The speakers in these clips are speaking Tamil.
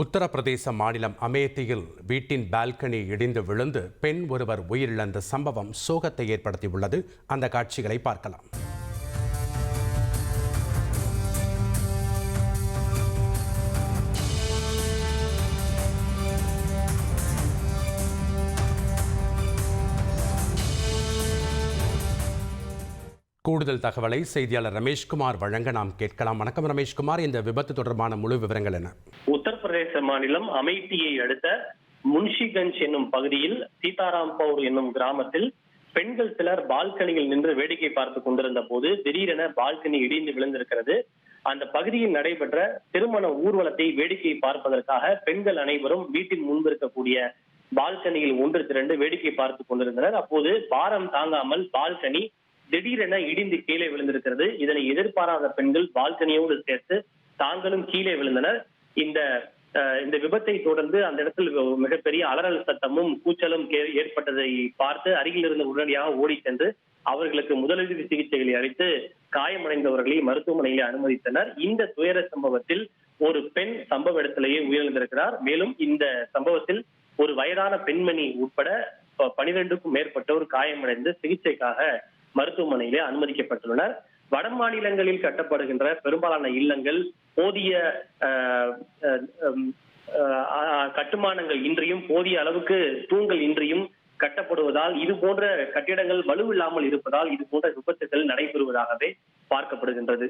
உத்தரப்பிரதேச மாநிலம் அமேத்தியில் வீட்டின் பால்கனி இடிந்து விழுந்து பெண் ஒருவர் உயிரிழந்த சம்பவம் சோகத்தை ஏற்படுத்தியுள்ளது. அந்த காட்சிகளை பார்க்கலாம். கூடுதல் தகவலை செய்தியாளர் ரமேஷ்குமார் வழங்க நாம் கேட்கலாம். வணக்கம் ரமேஷ்குமார். இந்த விபத்து தொடர்பான முழு விவரங்கள் என்ன? உத்தரப்பிரதேச மாநிலம் அமைத்தியை அடுத்த முன்ஷிகஞ்ச் என்னும் பகுதியில் சீதாராம்பூர் என்னும் கிராமத்தில் பெண்கள் சிலர் பால்கனியில் நின்று வேடிக்கை பார்த்து கொண்டிருந்த போது திடீரென பால்கனி இடிந்து விழுந்திருக்கிறது. அந்த பகுதியில் நடைபெற்ற திருமண ஊர்வலத்தை வேடிக்கை பார்ப்பதற்காக பெண்கள் அனைவரும் வீட்டின் முன்பு இருக்கக்கூடிய பால்கனியில் ஒன்று திரண்டு வேடிக்கை பார்த்து கொண்டிருந்தனர். அப்போது பாரம் தாங்காமல் பால்கனி திடீரென இடிந்து கீழே விழுந்திருக்கிறது. இதனை எதிர்பாராத பெண்கள் பால்கனியோடு சேர்த்து தாங்களும் கீழே விழுந்தனர். இந்த அஹ், இந்த விபத்தை தொடர்ந்து அந்த இடத்தில் மிகப்பெரிய அலறல் சத்தமும் கூச்சலும் ஏற்பட்டதை பார்த்து அருகில் இருந்து உடனடியாக ஓடி சென்று அவர்களுக்கு முதலுதவி சிகிச்சைகளை அளித்து காயமடைந்தவர்களை மருத்துவமனையில் அனுமதித்தனர். இந்த துயர சம்பவத்தில் ஒரு பெண் சம்பவ இடத்திலேயே உயிரிழந்திருக்கிறார். மேலும் இந்த சம்பவத்தில் ஒரு வயதான பெண்மணி உட்பட பனிரெண்டுக்கும் மேற்பட்டோர் காயமடைந்து சிகிச்சைக்காக மருத்துவமனையிலே அனுமதிக்கப்பட்டுள்ளனர். வட மாநிலங்களில் கட்டப்படுகின்ற பெரும்பாலான இல்லங்கள் போதிய கட்டுமானங்கள் இன்றியும் போதிய அளவுக்கு தூண்கள் இன்றியும் கட்டப்படுவதால் இது போன்ற கட்டிடங்கள் வலுவில்லாமல் இருப்பதால் இது போன்ற விபத்துகள் நடைபெறுவதாகவே பார்க்கப்படுகின்றது.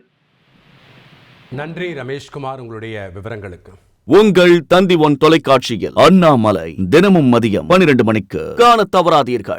நன்றி ரமேஷ்குமார் உங்களுடைய விவரங்களுக்கு. உங்கள் தந்தி ஒன் தொலைக்காட்சியில் அண்ணாமலை தினமும் மதியம் பனிரெண்டு மணிக்கு காணத் தவறாதீர்கள்.